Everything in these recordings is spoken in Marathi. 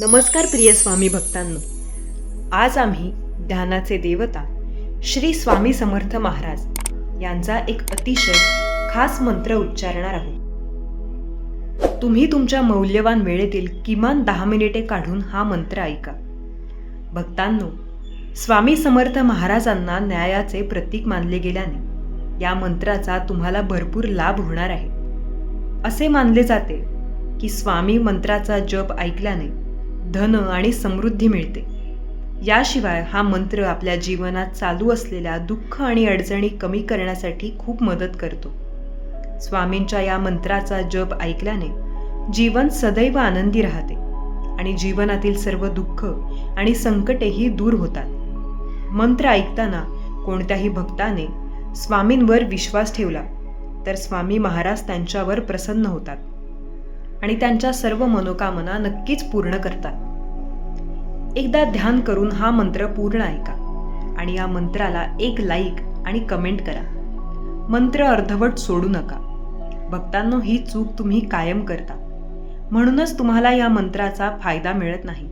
नमस्कार प्रिय स्वामी भक्तांनो. आज आम्ही ध्यानाचे देवता श्री स्वामी समर्थ महाराज यांचा एक अतिशय खास मंत्र उच्चारणार आहोत. तुम्ही तुमच्या मौल्यवान वेळेतील किमान दहा मिनिटे काढून हा मंत्र ऐका. भक्तांनो स्वामी समर्थ महाराजांना न्यायाचे प्रतीक मानले गेल्याने या मंत्राचा तुम्हाला भरपूर लाभ होणार आहे. असे मानले जाते की स्वामी मंत्राचा जप ऐकल्याने धन आणि समृद्धी मिळते. याशिवाय हा मंत्र आपल्या जीवनात चालू असलेल्या दुःख आणि अडचणी कमी करण्यासाठी खूप मदत करतो. स्वामींच्या या मंत्राचा जप ऐकल्याने जीवन सदैव आनंदी राहते आणि जीवनातील सर्व दुःख आणि संकटेही दूर होतात. मंत्र ऐकताना कोणत्याही भक्ताने स्वामींवर विश्वास ठेवला तर स्वामी महाराज त्यांच्यावर प्रसन्न होतात. आणि त्यांच्या सर्व मनोकामना नक्कीच पूर्ण करतात. एकदा ध्यान करून हा मंत्र पूर्ण ऐका आणि या मंत्राला एक लाईक आणि कमेंट करा. मंत्र अर्धवट सोडू नका. भक्तांनो ही चूक तुम्ही कायम करता. म्हणूनच तुम्हाला या मंत्राचा फायदा मिळत नाही.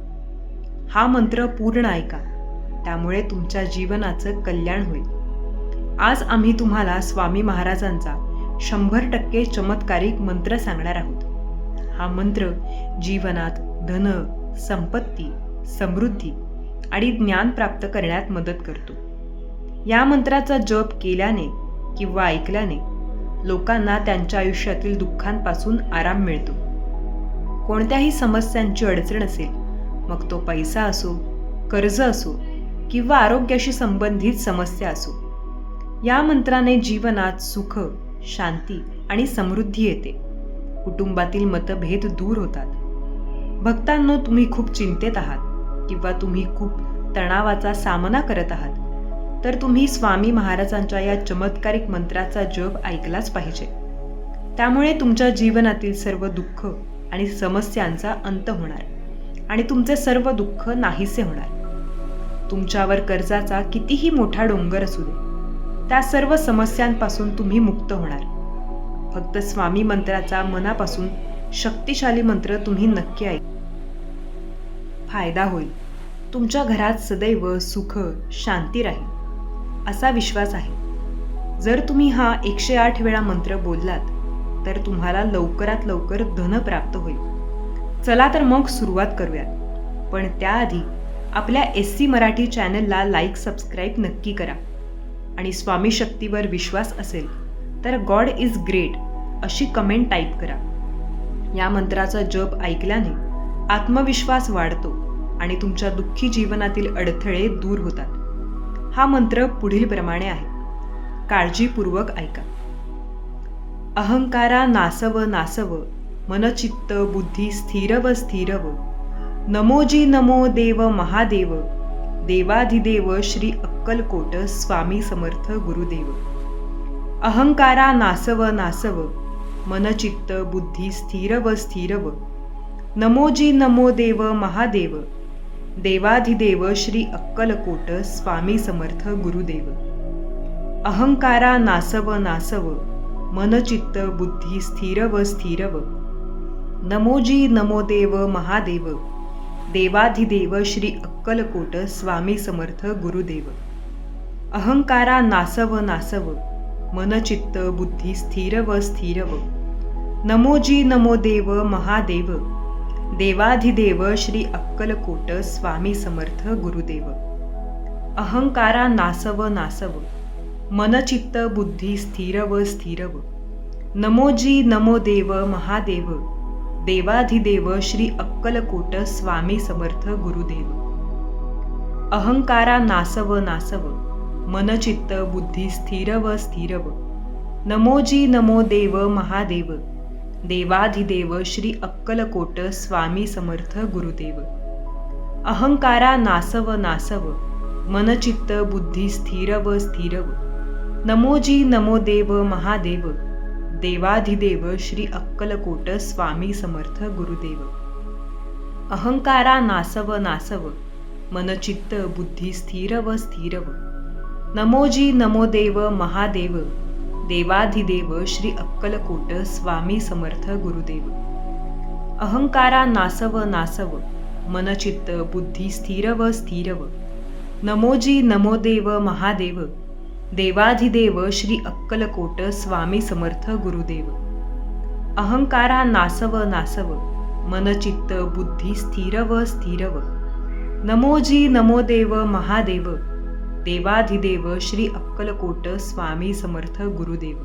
हा मंत्र पूर्ण ऐका. त्यामुळे तुमच्या जीवनाचं कल्याण होईल. आज आम्ही तुम्हाला स्वामी महाराजांचा शंभर टक्के चमत्कारिक मंत्र सांगणार आहोत. हा मंत्र जीवनात धन संपत्ती समृद्धी आणि ज्ञान प्राप्त करण्यात मदत करतो. या मंत्राचा जप केल्याने किंवा ऐकल्याने लोकांना त्यांच्या आयुष्यातील दुःखांपासून आराम मिळतो. कोणत्याही समस्यांची अडचण असेल मग तो पैसा असो कर्ज असो किंवा आरोग्याशी संबंधित समस्या असो या मंत्राने जीवनात सुख शांती आणि समृद्धी येते. कुटुंबातील मतभेद दूर होतात. भक्तांनो तुम्ही खूप चिंतेत आहात किंवा तुम्ही खूप तणावाचा सामना करत आहात तर तुम्ही स्वामी महाराजांच्या या चमत्कारिक मंत्राचा जप ऐकलाच पाहिजे. त्यामुळे तुमच्या जीवनातील सर्व दुःख आणि समस्यांचा अंत होणार आणि तुमचे सर्व दुःख नाहीसे होणार. तुमच्यावर कर्जाचा कितीही मोठा डोंगर असू दे त्या सर्व समस्यांपासून तुम्ही मुक्त होणार. फक्त स्वामी मंत्राचा मनापासून शक्तिशाली मंत्र तुम्ही नक्की ऐक. फायदा होईल. तुमच्या घरात सदैव सुख शांती राहील असा विश्वास आहे. जर तुम्ही हा एकशे आठ वेळा मंत्र बोललात तर तुम्हाला लवकरात लवकर धन प्राप्त होईल. चला तर मग सुरुवात करूयात. पण त्याआधी आपल्या एस सी मराठी चॅनलला लाईक सबस्क्राईब नक्की करा. आणि स्वामी शक्तीवर विश्वास असेल तर गॉड इज ग्रेट अशी कमेंट टाईप करा. या मंत्राचा जप ऐकल्याने आत्मविश्वास वाढतो आणि तुमच्या दुःखी जीवनातील अडथळे दूर होतात. हा मंत्र पुढील प्रमाणे आहे. काळजीपूर्वक ऐका. अहंकारा नासव नासव मनचित्त बुद्धी स्थिरव स्थिरव नमोजी नमो देव महादेव देवाधिदेव श्री अक्कलकोट स्वामी समर्थ गुरुदेव. अहंकारा नासव नासव मनचित्त बुद्धी स्थिरव स्थिरव. नमोजी नमो देव महादेव देवाधिदेव श्री अक्कलकोट स्वामी समर्थ गुरुदेव. अहंकारा नासव नासव मनचित्त बुद्धी स्थिरव स्थिरव. नमोजी नमो देव महादेव देवाधिदेव श्री अक्कलकोट स्वामी समर्थ गुरुदेव. अहंकारा नासव नासव मनचित्त बुद्धी स्थिरव स्थिरव नमोजी नमो देव महादेव. देवाधिदेव श्री अक्कलकोट स्वामी समर्थ गुरुदेव. अहंकारा नासव नासव. मनचित्त बुद्धी स्थिरव स्थिरव नमोजी नमो देव महादेव. देवाधिदेव श्री अक्कलकोट स्वामी समर्थ गुरुदेव. अहंकारा नासव नासव. मनचित्त बुद्धी स्थिरव स्थिरव नमोजी नमो देव महादेव. देवाधिदेव श्री अक्कलकोट स्वामी समर्थ गुरुदेव. अहंकारा नासव नासव. मनचित्त बुद्धी स्थिरव स्थिरव नमोजी नमो देव महादेव. देवाधिदेव श्री अक्कलकोट स्वामी समर्थ गुरुदेव. अहंकारा नासव नासव. मनचित्त बुद्धी स्थिरव स्थिरव नमोजी नमो देव महादेव देवाधिदेव श्री अक्कलकोट स्वामी समर्थ गुरुदेव. अहंकारा नासव नासव मनचित्त बुद्धी स्थिरव स्थिरव. नमोजी नमो देव महादेव देवाधिदेव श्री अक्कलकोट स्वामी समर्थ गुरुदेव. अहंकारा नासव नासव मनचित्त बुद्धी स्थिरव स्थिरव. नमोजी नमो देव महादेव देवाधिदेव श्री अक्कलकोट स्वामी समर्थ गुरुदेव.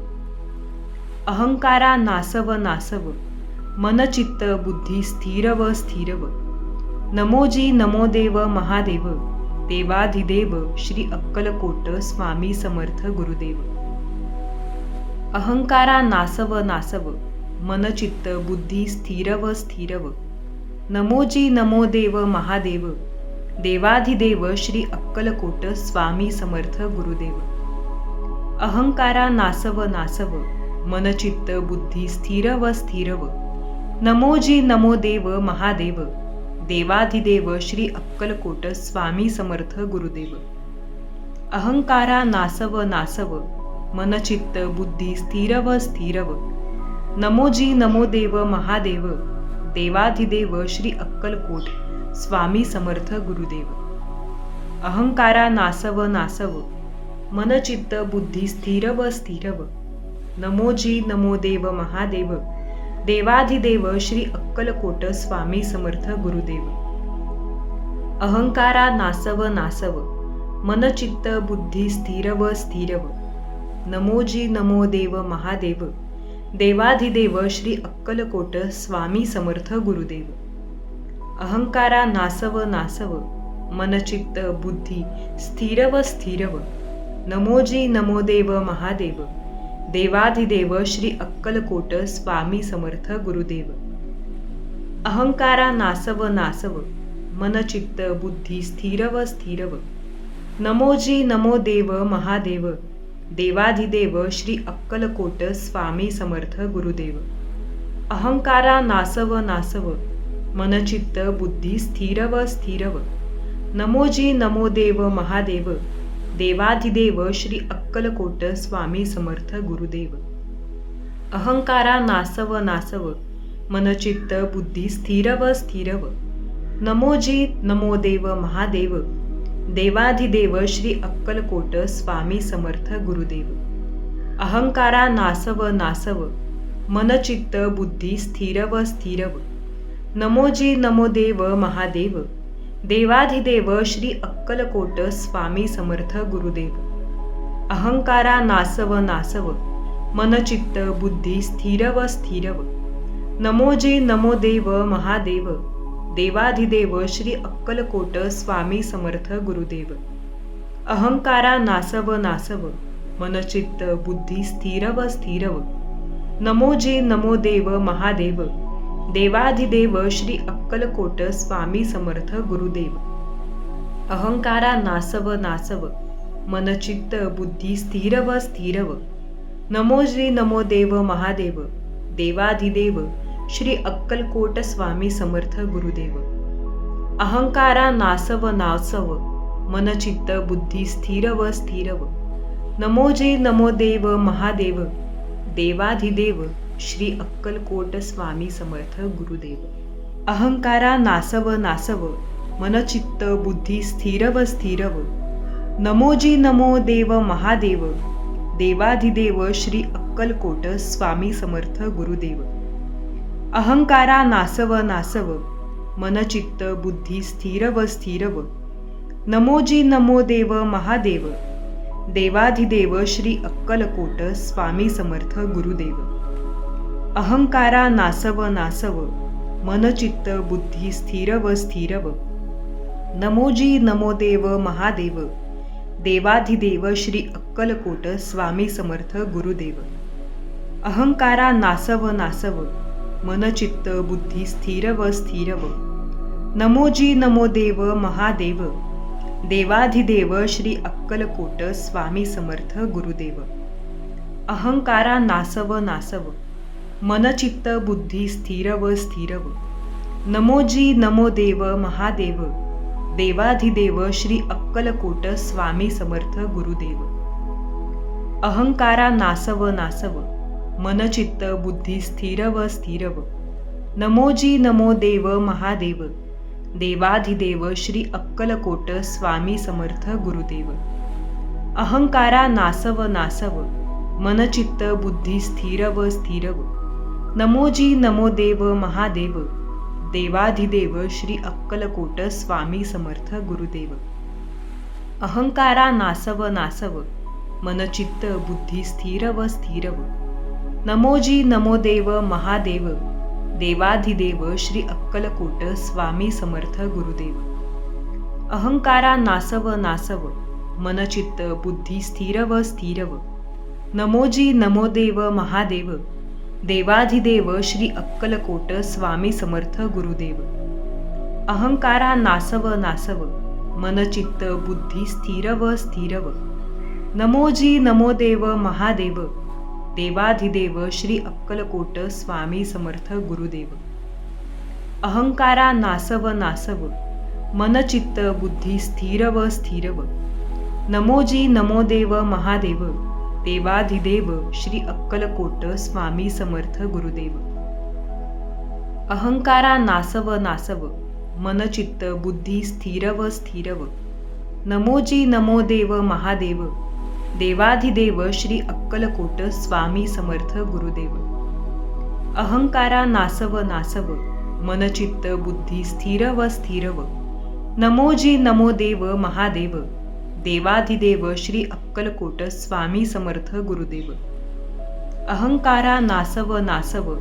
अहंकारा नासव नासव मनचित्त बुद्धी स्थिरव स्थिरव. नमोजी नमो देव महादेव देवाधिदेव श्री अक्कलकोट स्वामी समर्थ गुरुदेव. अहंकारा नासव नासव मनचित्त बुद्धी स्थिरव स्थिरव. नमोजी नमो देव महादेव देवाधिदेव श्री अक्कलकोट स्वामी समर्थ गुरुदेव. अहंकारा नासव नासव मनचित्त बुद्धी स्थिरव स्थिरव. नमोजी नमो देव महादेव देवाधिदेव श्री अक्कलकोट स्वामी समर्थ गुरुदेव. अहंकारा नासव नासव मनचित्त बुद्धी स्थिरव स्थिरव. नमोजी नमो देव महादेव देवाधिदेव श्री अक्कलकोट स्वामी समर्थ गुरुदेव. अहंकारा नासव नासव मनचित्त बुद्धी स्थिरव. स्थिरव नमोजी नमो देव महादेव देवाधिदेव श्री अक्कलकोट स्वामी समर्थ गुरुदेव. अहंकारा नासव नासव मनचित्त बुद्धी स्थिरव. स्थिरव नमोजी नमो देव महादेव देवाधिदेव श्री अक्कलकोट स्वामी समर्थ गुरुदेव. अहंकारा नासव नासव मनचित्त बुद्धी स्थिरव स्थिरव नमोजी नमोदेव महादेव देवाधिदेव श्री अक्कलकोट स्वामी समर्थ गुरुदेव. अहंकारा नासव नासव मनचित्त बुद्धी स्थिरव स्थिरव नमोजी नमो देव महादेव देवाधिदेव श्री अक्कलकोट स्वामी समर्थ गुरुदेव. अहंकारा नासव नासव मनचित्त बुद्धी स्थिरव स्थिरव नमोजी नमो देव महादेव देवाधिदेव श्री अक्कलकोट स्वामी समर्थ गुरुदेव. अहंकारा नासव नासव मनचित्त बुद्धी स्थिरव स्थिरव नमोजी नमो देव महादेव देवाधिदेव श्री अक्कलकोट स्वामी समर्थ गुरुदेव. अहंकारा नासव नासव मनचित्त बुद्धी स्थिरव स्थिरव नमोजी नमो देव महादेव. देवाधिदेव श्री अक्कलकोट स्वामी समर्थ गुरुदेव. अहंकारा नासव नासव. मनचित्त बुद्धी स्थिरव स्थिरव. नमोजी नमो देव महादेव. देवाधिदेव श्री अक्कलकोट स्वामी समर्थ गुरुदेव. अहंकारा नासव नासव. मनचित्त बुद्धी स्थिरव स्थिरव. नमोजी नमो देव महादेव. देवाधिदेव श्री अक्कलकोट स्वामी समर्थ गुरुदेव. अहंकारा नासव नासव मनचित्त बुद्धी स्थिरव स्थिरव नमो श्री नमो देव महादेव देवाधिदेव श्री अक्कलकोट स्वामी समर्थ गुरुदेव. अहंकारा नासव नासव मनचित्त बुद्धी स्थिरव स्थिरव नमो जे नमो देव महादेव देवाधिदेव श्री अक्कलकोट स्वामी समर्थ गुरुदेव. अहंकारा नासव नासव मनचित्त बुद्धी स्थिरव स्थिरव. नमोजी नमो देव महादेव देवाधिदेव श्री अक्कलकोट स्वामी समर्थ गुरुदेव. अहंकारा नासव नासव मनचित्त बुद्धी स्थिरव स्थिरव. नमोजी नमो देव महादेव देवाधिदेव श्री अक्कलकोट स्वामी समर्थ गुरुदेव. अहंकारा नासव नासव मनचित्त बुद्धी स्थिरव स्थिरव. नमोजी नमोदेव महादेव देवाधिदेव श्री अक्कलकोट स्वामी समर्थ गुरुदेव. अहंकारा नासव नासव मनचित्त बुद्धी स्थिरव स्थिरव. नमोजी नमो देव महादेव देवाधिदेव श्री अक्कलकोट स्वामी समर्थ गुरुदेव. अहंकारा नासव नासव मनचित्त बुद्धी स्थिरव स्थिरव नमोजी नमो देव महादेव देवाधिदेव श्री अक्कलकोट स्वामी समर्थ गुरुदेव. अहंकारा नासव नासव मनचित्त बुद्धी स्थिरव स्थिरव नमोजी नमो देव महादेव देवाधिदेव श्री अक्कलकोट स्वामी समर्थ गुरुदेव. अहंकारा नासव नासव मनचित्त बुद्धी स्थिरव स्थिरव नमोजी नमो देव महादेव देवाधिदेव श्री अक्कलकोट स्वामी समर्थ गुरुदेव. अहंकारा नासव नासव मनचित्त बुद्धी स्थिरव स्थिरव. नमोजी नमो देव महादेव देवाधिदेव श्री अक्कलकोट स्वामी समर्थ गुरुदेव. अहंकारा नासव नासव मनचित्त बुद्धी स्थिरव स्थिरव. नमोजी नमो देव महादेव देवाधिदेव श्री अक्कलकोट स्वामी समर्थ गुरुदेव. अहंकारा नासव नासव मनचित्त बुद्धी स्थिरव स्थिरव. नमोजी नमो देव महादेव देवाधिदेव श्री अक्कलकोट स्वामी समर्थ गुरुदेव. अहंकारा नासव नासव मनचित्त बुद्धी स्थिरव स्थिरव. नमोजी नमो देव महादेव देवाधिदेव श्री अक्कलकोट स्वामी समर्थ गुरुदेव. अहंकारा नासव नासव मनचित्त बुद्धी स्थिरव स्थिरव. नमोजी नमो देव महादेव देवाधिदेव श्री अक्कलकोट स्वामी समर्थ गुरुदेव. अहंकारा नासव नासव मनचित्त बुद्धी स्थिरव स्थिरव. नमोजी नमो देव महादेव देवाधिदेव श्री अक्कलकोट स्वामी समर्थ गुरुदेव. अहंकारा नासव नासव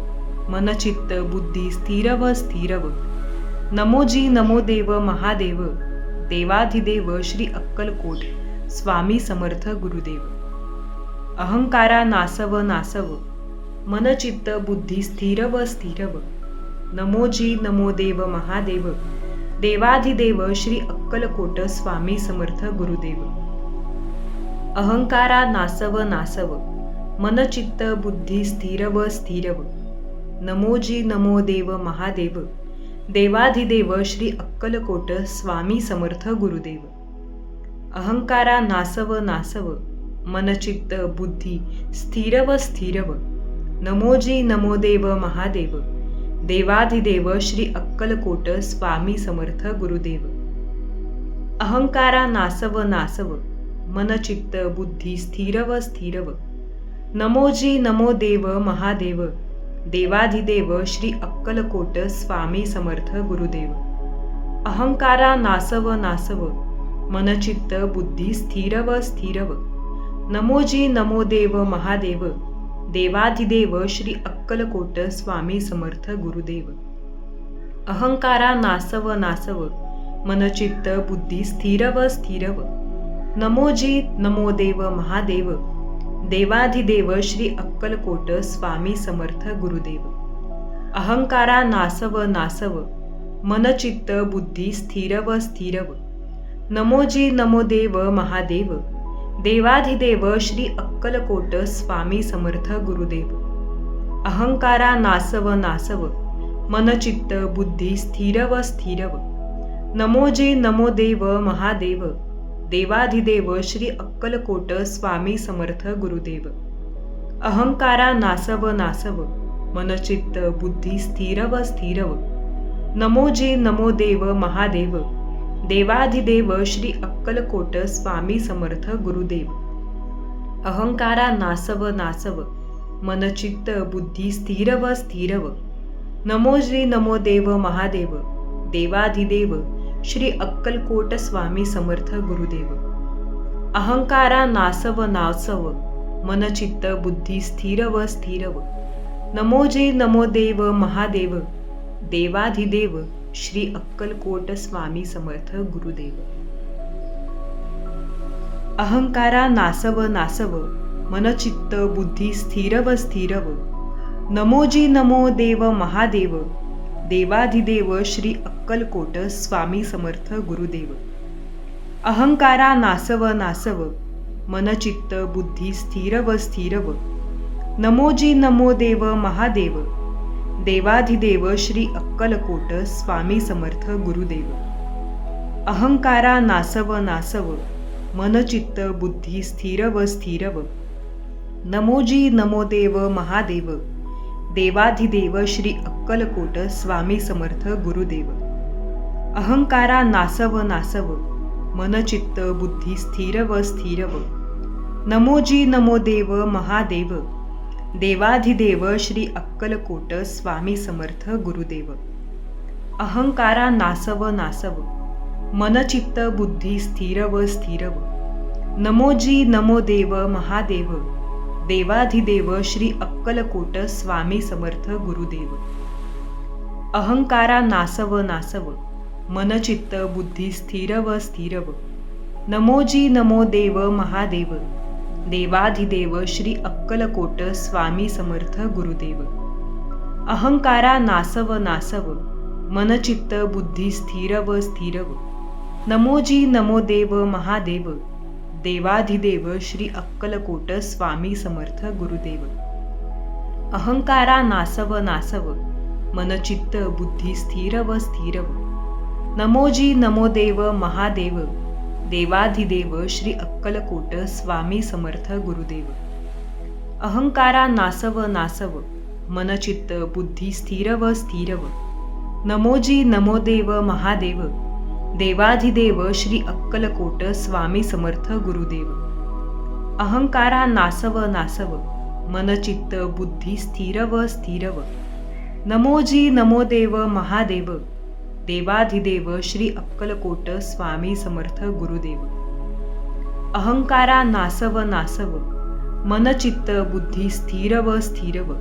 मनचित्त बुद्धी स्थिरव स्थिरव. नमोजी नमो देव महादेव देवाधिदेव श्री अक्कलकोट स्वामी समर्थ गुरुदेव. अहंकारा नासव नासव मनचित्त बुद्धी स्थिरव स्थिरव. नमोजी नमो देव महादेव देवाधिदेव श्री अक्कलकोट स्वामी समर्थ गुरुदेव. अहंकारा नासव नासव मनचित्त बुद्धी स्थिरव स्थिरव. नमोजी नमो देव महादेव देवाधिदेव श्री अक्कलकोट स्वामी समर्थ गुरुदेव. अहंकारा नासव नासव मनचित्त बुद्धी स्थिरव स्थिरव. नमोजी नमो देव महादेव देवाधिदेव श्री अक्कलकोट स्वामी समर्थ गुरुदेव. अहंकारा नासव नासव मनचित्त बुद्धी स्थिरव स्थिरव. नमोजी नमो देव महादेव देवाधिदेव श्री अक्कलकोट स्वामी समर्थ गुरुदेव. अहंकारा नासव नासव मनचित्त बुद्धी स्थिरव स्थिरव. नमोजी नमो देव महादेव देवाधिदेव श्री अक्कलकोट स्वामी समर्थ गुरुदेव. अहंकारा नासव नासव मनचित्त बुद्धी स्थिरव स्थिरव. नमोजी नमो देव महादेव. देवाधिदेव श्री अक्कलकोट स्वामी समर्थ गुरुदेव. अहंकारा नासव नासव. मनचित्त बुद्धी स्थिरव स्थिरव. नमोजी नमो देव महादेव. देवाधिदेव श्री अक्कलकोट स्वामी समर्थ गुरुदेव. अहंकारा नासव नासव. मनचित्त बुद्धी स्थिरव स्थिरव. नमोजी नमो देव महादेव. देवाधिदेव श्री अक्कलकोट स्वामी समर्थ गुरुदेव. अहंकारा नासव नासव. मनचित्त बुद्धी स्थिरव स्थिरव. नमोजी नमो देव महादेव. देवाधिदेव श्री अक्कलकोट स्वामी समर्थ गुरुदेव. अहंकारा नासव नासव. मनचित्त बुद्धी स्थिरव स्थिरव. नमोजी नमो देव महादेव. देवाधिदेव. श्री अक्कलकोट स्वामी समर्थ गुरुदेव. अहंकारा नासव नासव मनचित्त बुद्धी स्थिरव स्थिरव नमोजे नमो देव महादेव देवाधिदेव श्री अक्कलकोट स्वामी समर्थ गुरुदेव. अहंकारा नासव नासव मनचित्त बुद्धी स्थिरव स्थिरव नमोजी नमो देव महादेव देवाधिदेव श्री अक्कलकोट स्वामी समर्थ गुरुदेव. अहंकारा नासव नासव मनचित्त बुद्धी स्थिरव स्थिरव नमोजी नमो देव महादेव देवाधिदेव श्री अक्कलकोट स्वामी समर्थ गुरुदेव. अहंकारा नासव नासव मनचित्त बुद्धी स्थिरव स्थिरव नमोजी नमो देव महादेव देवाधिदेव श्री अक्कलकोट स्वामी समर्थ गुरुदेव. अहंकारा नासव नासव मनचित्त बुद्धी स्थिर व स्थिर व नमोजी नमो देव महादेव देवाधिदेव श्री अक्कलकोट स्वामी समर्थ गुरुदेव. अहंकारा नासव नासव मनचित्त बुद्धी स्थिर व स्थिर व नमोजी नमो देव महादेव देवाधिदेव श्री अक्कलकोट स्वामी समर्थ गुरुदेव. अहंकारा नासव नासव मनचित्त बुद्धी स्थिरव स्थिरव. नमोजी नमो देव महादेव देवाधिदेव श्री अक्कलकोट स्वामी समर्थ गुरुदेव. अहंकारा नासव नासव मनचित्त बुद्धी स्थिरव स्थिरव. नमोजी नमो देव महादेव देवाधिदेव श्री अक्कलकोट स्वामी समर्थ गुरुदेव. अहंकारा नासव नासव मनचित्त बुद्धी स्थिर व नमोजी नमो देव महादेव देवाधिदेव श्री अक्कलकोट स्वामी समर्थ गुरुदेव. अहंकारा नासव नासव मनचित्त बुद्धी स्थिर व नमोजी नमो देव महादेव देवाधिदेव श्री अक्कलकोट स्वामी समर्थ गुरुदेव. अहंकारा नासव नासव मनचित्त बुद्धी स्थिरव स्थिरव. नमोजी नमो देव महादेव देवाधिदेव श्री अक्कलकोट स्वामी समर्थ गुरुदेव. अहंकारा नासव नासव मनचित्त बुद्धी स्थिरव स्थिरव.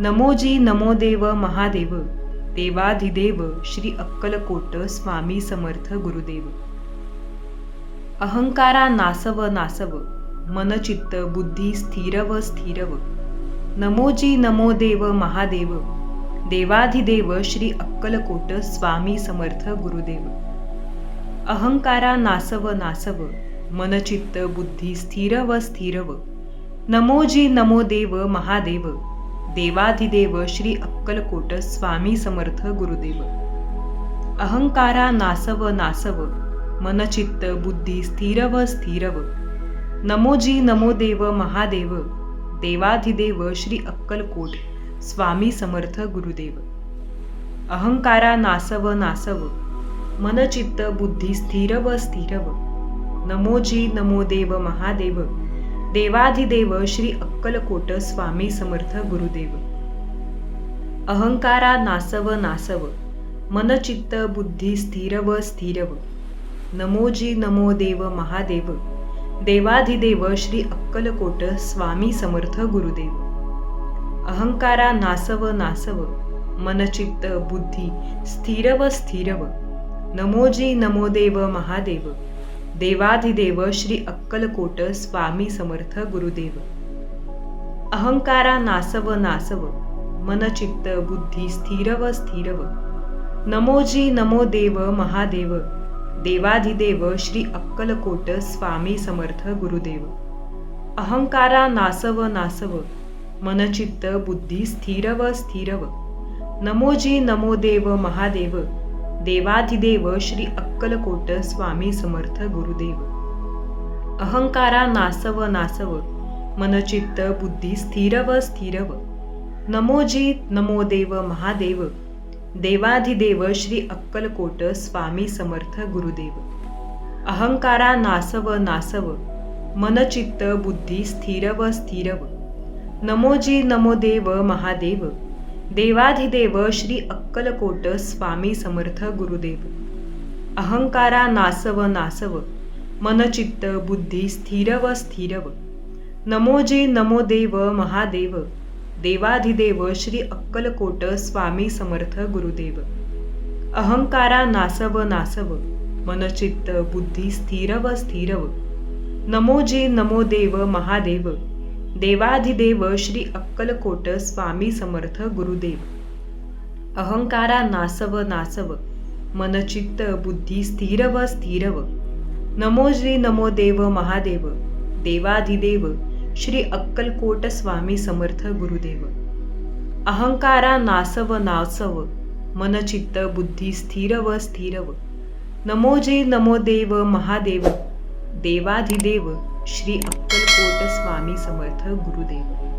नमोजी नमो देव महादेव देवाधिदेव श्री अक्कलकोट स्वामी समर्थ गुरुदेव. अहंकारा नासव नासव मनचित्त बुद्धी स्थिरव स्थिरव. नमोजी नमो देव महादेव देवाधिदेव श्री अक्कलकोट स्वामी समर्थ गुरुदेव. अहंकारा नासव नासव मनचित्त बुद्धी स्थिरव स्थिरव. नमोजी नमो देव महादेव देवाधिदेव श्री अक्कलकोट स्वामी समर्थ गुरुदेव. अहंकारा नासव नासव मनचित्त बुद्धी स्थिरव स्थिरव. नमोजी नमो देव महादेव देवाधिदेव श्री अक्कलकोट स्वामी समर्थ गुरुदेव. अहंकारा नासव नासव मनचित्त बुद्धी स्थिरव स्थिरव. नमोजी नमो देव महादेव देवाधिदेव श्री अक्कलकोट स्वामी समर्थ गुरुदेव. अहंकारा नासव नासव मनचित्त बुद्धी स्थिरव स्थिरव. नमोजी नमो देव महादेव देवाधिदेव श्री अक्कलकोट स्वामी समर्थ गुरुदेव. अहंकारा नासव नासव मनचित्त बुद्धी स्थिरव स्थिरव. नमोजी नमो देव महादेव देवाधिदेव श्री अक्कलकोट स्वामी समर्थ गुरुदेव. अहंकारा नासव नासव मनचित्त बुद्धी स्थिरव स्थिरव. नमोजी नमो देव महादेव देवाधिदेव श्री अक्कलकोट स्वामी समर्थ गुरुदेव. अहंकारा नासव नासव मनचित्त बुद्धी स्थिरव स्थिरव. नमोजी नमो देव महादेव देवाधिदेव श्री अक्कलकोट स्वामी समर्थ गुरुदेव. अहंकारा नासव नासव मनचित्त बुद्धी स्थिरव स्थिरव. नमोजी नमो देव महादेव देवाधिदेव श्री अक्कलकोट स्वामी समर्थ गुरुदेव. अहंकारा नासव नासव मनचित्त बुद्धी स्थिरव स्थिरव. नमोजी नमो देव महादेव देवाधिदेव श्री अक्कलकोट स्वामी समर्थ गुरुदेव. अहंकारा नासव नासव मनचित्त बुद्धी स्थिरव स्थिरव. नमोजी नमो देव महादेव देवाधिदेव श्री अक्कलकोट स्वामी समर्थ गुरुदेव. अहंकारा नासव नासव मनचित्त बुद्धी स्थिरव स्थिरव. नमोजी नमो देव महादेव देवाधिदेव श्री अक्कलकोट स्वामी समर्थ गुरुदेव. अहंकारा नासव नासव मनचित्त बुद्धी स्थिरव स्थिरव. नमो श्री नमो देव महादेव देवाधिदेव श्री अक्कलकोट स्वामी समर्थ गुरुदेव. अहंकारा नासव नासव मनचित्त बुद्धी स्थिरव स्थिरव. नमो जे नमो देव महादेव देवाधिदेव श्री अक्कलकोट स्वामी समर्थ गुरुदेव.